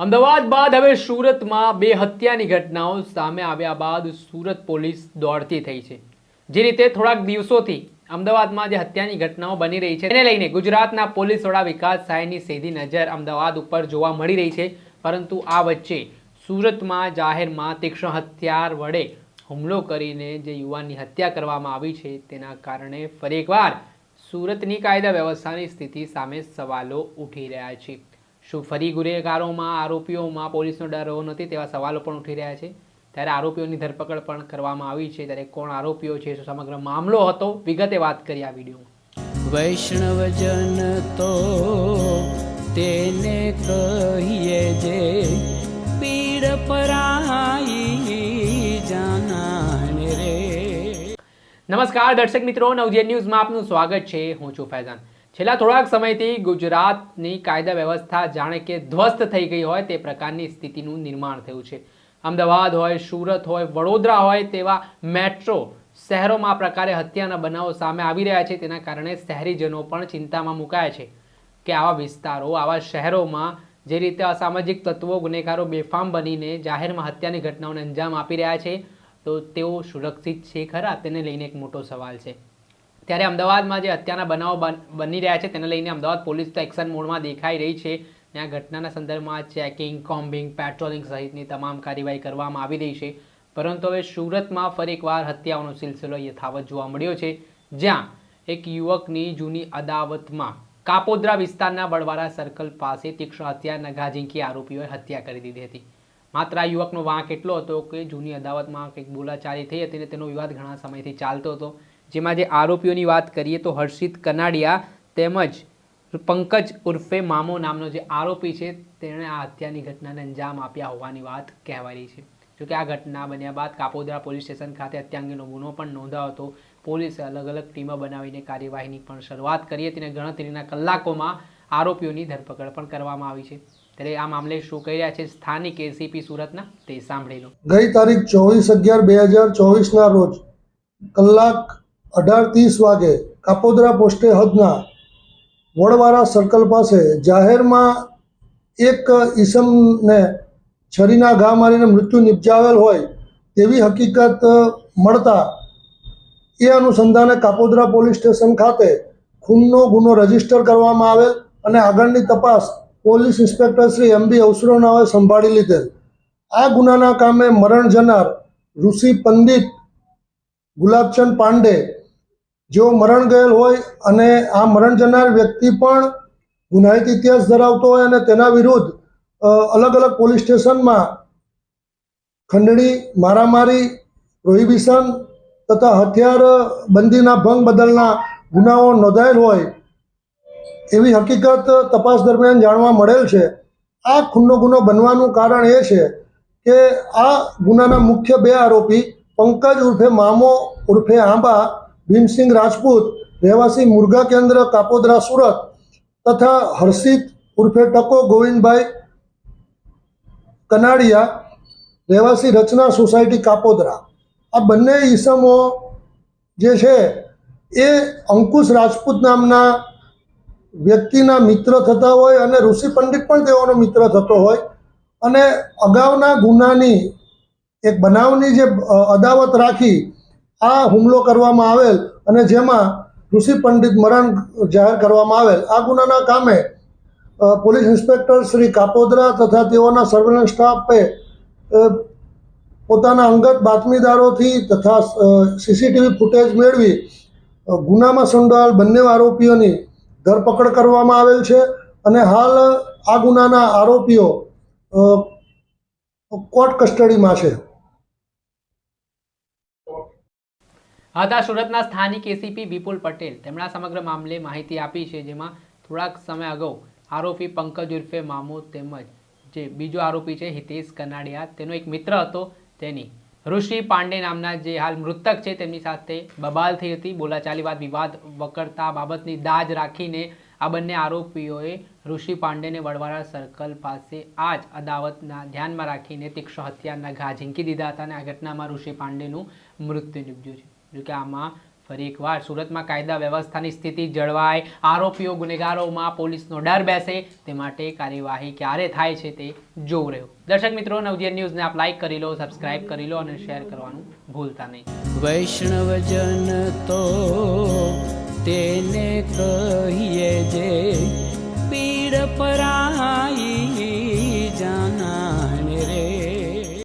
અમદાવાદ બાદ હવે સુરતમાં બે હત્યાની ઘટનાઓ સામે આવ્યા બાદ સુરત પોલીસ દોડતી થઈ છે. જે રીતે થોડાક દિવસોથી અમદાવાદમાં જે હત્યાની ઘટનાઓ બની રહી છે, તેને લઈને ગુજરાતના પોલીસ વડા વિકાસ સાયની સીધી નજર અમદાવાદ ઉપર જોવા મળી રહી છે. પરંતુ આ વચ્ચે સુરતમાં જાહેરમાં તીક્ષ્ણ હથિયાર વડે હુમલો કરીને જે યુવાનની હત્યા કરવામાં આવી છે, તેના કારણે ફરી એકવાર સુરતની કાયદા વ્યવસ્થાની સ્થિતિ સામે સવાલો ઉઠી રહ્યા છે. શું ફરી ગુનેગારોમાં આરોપીઓમાં પોલીસનો ડર રહ્યો નથી તેવા સવાલો પણ ઉઠી રહ્યા છે? ત્યારે આરોપીઓની ધરપકડ પણ કરવામાં આવી છે. ત્યારે કોણ આરોપીઓ છે? શું સમગ્ર મામલો હતો? વિગતે વાત કરી આ વિડીયોમાં. વૈષ્ણવજન તો તેને કહીએ જે પીડ પરાઈ જાનાને રે. નમસ્કાર દર્શક મિત્રો નવજેન ન્યૂઝમાં આપનું સ્વાગત છે. હું છું ફૈઝાન. છેલ્લા થોડાક સમયથી ગુજરાતની કાયદા વ્યવસ્થા જાણે કે ધ્વસ્ત થઈ ગઈ હોય તે પ્રકારની સ્થિતિનું નિર્માણ થયું છે. અમદાવાદ હોય, સુરત હોય, વડોદરા હોય તેવા મેટ્રો શહેરોમાં આ પ્રકારે હત્યાના બનાવો સામે આવી રહ્યા છે. તેના કારણે શહેરીજનો પણ ચિંતામાં મુકાયા છે કે આવા વિસ્તારો, આવા શહેરોમાં જે રીતે અસામાજિક તત્વો, ગુનેગારો બેફામ બનીને જાહેરમાં હત્યાની ઘટનાઓને અંજામ આપી રહ્યા છે, તો તેઓ સુરક્ષિત છે ખરા? તેને લઈને એક મોટો સવાલ છે. ત્યારે અમદાવાદમાં જે હત્યાના બનાવો બન- રહ્યા છે, તેને લઈને અમદાવાદ પોલીસ તો એક્શન મોડમાં દેખાઈ રહી છે. ત્યાં ઘટનાના સંદર્ભમાં ચેકિંગ કોમ્બિંગ પેટ્રોલિંગ સહિતની તમામ કાર્યવાહી કરવામાં આવી રહી છે. પરંતુ હવે સુરતમાં ફરી એકવાર હત્યાઓનો સિલસિલો યથાવત જોવા મળ્યો છે. જ્યાં એક યુવકની જૂની અદાવતમાં કાપોદ્રા વિસ્તારના બળવારા સર્કલ પાસે તીક્ષ્ણ હત્યા ઝીંકી આરોપીઓએ હત્યા કરી દીધી હતી. માત્ર આ યુવકનો વાંક એટલો હતો કે જૂની અદાવતમાં કંઈક બોલાચાલી થઈ હતી અને તેનો વિવાદ ઘણા સમયથી ચાલતો હતો. જેમાં જે આરોપીઓની વાત કરીએ તો હર્ષિત કનાડિયા તેમજ પંકજ ઉર્ફે મામો નામનો જે આરોપી છે, તેણે આ હત્યાની ઘટનાને અંજામ આપ્યા હોવાની વાત કહેવાય છે. જોકે આ ઘટના બન્યા બાદ કાપોદરા પોલીસ સ્ટેશન ખાતે હત્યા અંગેનો ગુનો પણ નોંધાયો હતો. પોલીસે અલગ અલગ ટીમો બનાવીને કાર્યવાહીની પણ શરૂઆત કરી હતી અને ગણતરીના કલાકોમાં આરોપીઓની ધરપકડ પણ કરવામાં આવી છે. ત્યારે આ મામલે શું કહી રહ્યા છે સ્થાનિક એસીપી સુરતના તે સાંભળી લો. ગઈ તારીખ ચોવીસ અગિયાર બે હજાર ચોવીસના રોજ કલાક અઢાર ત્રીસ વાગે કાપોદ્રા પોસ્ટે હદના વડવારા સર્કલ પાસે જાહેરમાં એક ઈસમને છરીના ઘા મારીને મૃત્યુ નિપજાવેલ હોય તેવી હકીકત મળતા એ અનુસંધાને કાપોદરા પોલીસ સ્ટેશન ખાતે ખૂનનો ગુનો રજિસ્ટર કરવામાં આવેલ અને આગળની તપાસ police inspector Shri M B અવસરોનાઓએ સંભાળી લીધેલ. આ ગુનાના કામે મરણ જનાર ઋષિ પંડિત ગુલાબચંદ પાંડે જેઓ મરણ ગયેલ હોય અને આ મરણ જનાર વ્યક્તિ પણ ગુનાહિત ઇતિહાસ ધરાવતો હોય અને તેના વિરુદ્ધ અલગ અલગ પોલીસ સ્ટેશનમાં ખંડણી, મારામારી, પ્રોહિબિશન તથા હથિયાર બંધીના ભંગ બદલના ગુનાઓ નોંધાયેલ હોય એવી હકીકત તપાસ દરમિયાન જાણવા મળેલ છે. આ ખૂનનો ગુનો બનવાનું કારણ એ છે કે આ ગુનાના મુખ્ય બે આરોપી પંકજ ઉર્ફે મામો ઉર્ફે આંબા ભીમસિંહ રાજપૂત, રહેવાસી મુરગા કેન્દ્ર, કાપોદ્રા, સુરત તથા હર્ષિત ઉર્ફે ટકો ગોવિંદભાઈ કનાડિયા, રહેવાસી રચના સોસાયટી, કાપોદ્રા. આ બંને ઈસમો જે છે, એ અંકુશ રાજપૂત નામના વ્યક્તિના મિત્ર થતા હોય અને ઋષિ પંડિત પણ તેઓનો મિત્ર થતો હોય અને અગાઉના ગુનાની એક બનાવની જે અદાવત રાખી આ હુમલો કરવામાં આવેલ અને જેમાં ઋષિ પંડિત મરણ જાહેર કરવામાં આવેલ. આ ગુનાના કામે પોલીસ ઇન્સ્પેક્ટર શ્રી કાપોદરા તથા તેઓના સર્વેલન્સ સ્ટાફે પોતાના અંગત બાતમીદારોથી તથા સીસીટીવી ફૂટેજ મેળવી ગુનામાં સંડોવાયેલ બંને આરોપીઓની ધરપકડ કરવામાં આવેલ છે અને હાલ આ ગુનાના આરોપીઓ કોર્ટ કસ્ટડીમાં છે. હતા સુરતના સ્થાનિક એસીપી વિપુલ પટેલ તેમણે આ સમગ્ર મામલે માહિતી આપી છે, જેમાં થોડાક સમય અગાઉ આરોપી પંકજ ઉર્ફે મામો તેમજ જે બીજો આરોપી છે, હિતેશ કનાડિયા, તેનો એક મિત્ર હતો, તેની ઋષિ પાંડે નામના જે હાલ મૃતક છે, તેમની સાથે બબાલ થઈ હતી. બોલાચાલી બાદ વિવાદ વકરતા બાબતની દાજ રાખીને આ બંને આરોપીઓએ ઋષિ પાંડેને વડવાળા સર્કલ પાસે આ જ અદાવતના ધ્યાનમાં રાખીને તીક્ષ્ણ હત્યાના ઘા ઝીંકી દીધા હતા અને આ ઘટનામાં ઋષિ પાંડેનું મૃત્યુ નીપજ્યું છે. જો કે આમાં ફરી એકવાર સુરતમાં કાયદા વ્યવસ્થાની સ્થિતિ જળવાય, આરોપીઓ, ગુનેગારોમાં પોલીસનો ડર બેસે, તે માટે કાર્યવાહી ક્યારે થાય છે તે જોવું રહ્યું. દર્શક મિત્રો, નવજીવન ન્યૂઝને આપ લાઈક કરી લો સબસ્ક્રાઇબ કરી લો અને શેર કરવાનું ભૂલતા નહીં. વૈષ્ણવજન તો તેને